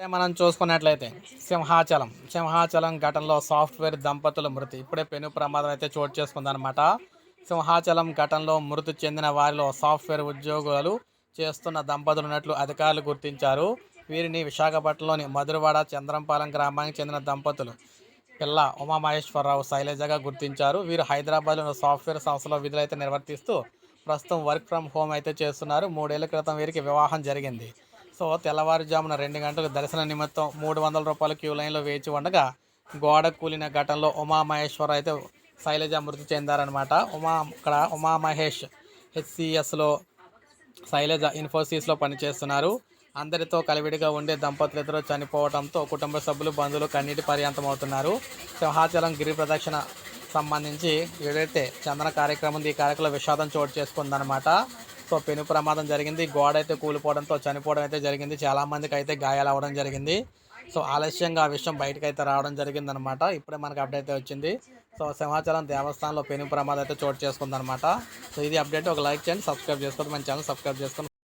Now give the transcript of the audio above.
మనం చూసుకున్నట్లయితే సింహాచలం. సింహాచలం ఘటనలో సాఫ్ట్వేర్ దంపతుల మృతి. ఇప్పుడే పెను ప్రమాదం అయితే చోటు చేసుకుందనమాట సింహాచలం ఘటనలో మృతి చెందిన వారిలో సాఫ్ట్వేర్ ఉద్యోగులు చేస్తున్న దంపతులు ఉన్నట్లు అధికారులు గుర్తించారు. వీరిని విశాఖపట్నంలోని మధురవాడ చంద్రంపాలెం గ్రామానికి చెందిన దంపతులు పిల్ల ఉమామహేశ్వరరావు శైలజగా గుర్తించారు. వీరు హైదరాబాద్లో సాఫ్ట్వేర్ సంస్థలో విధులైతే నిర్వర్తిస్తూ ప్రస్తుతం వర్క్ ఫ్రమ్ హోమ్ అయితే చేస్తున్నారు. మూడేళ్ళ క్రితం వీరికి వివాహం జరిగింది. సో తెల్లవారుజామున రెండు గంటలకు దర్శన నిమిత్తం మూడు వందల రూపాయల క్యూ లైన్లో వేచి ఉండగా గోడ కూలిన ఘటనలో ఉమామహేశ్వర అయితే శైలజ మృతి చెందారనమాట ఉమా ఇక్కడ ఉమామహేష్ హెచ్సిఎస్లో శైలజ ఇన్ఫోసిస్లో పనిచేస్తున్నారు. అందరితో కలివిడిగా ఉండే దంపతులు ఇద్దరు చనిపోవడంతో కుటుంబ సభ్యులు బంధువులు కన్నీటి పర్యంతం అవుతున్నారు సింహాచలం గిరి ప్రదక్షిణ సంబంధించి ఏదైతే చందన కార్యక్రమం ఈ కార్యక్రమంలో విషాదం చోటు చేసుకుందనమాట సో పెను ప్రమాదం జరిగింది. గోడ అయితే కూలిపోవడంతో చనిపోవడం అయితే జరిగింది. చాలా మందికి అయితే గాయాలు అవ్వడం జరిగింది. సో ఆలస్యంగా ఆ విషయం బయటకు అయితే రావడం జరిగింది అనమాట ఇప్పుడే మనకు అప్డేట్ అయితే వచ్చింది. సో సింహాచలం దేవస్థానంలో పెను ప్రమాదం అయితే చోటు చేసుకుందనమాట సో ఇది అప్డేట్. ఒక లైక్ చేయండి సబ్స్క్రైబ్ చేసుకోండి మన ఛానల్ సబ్స్క్రైబ్ చేసుకోండి.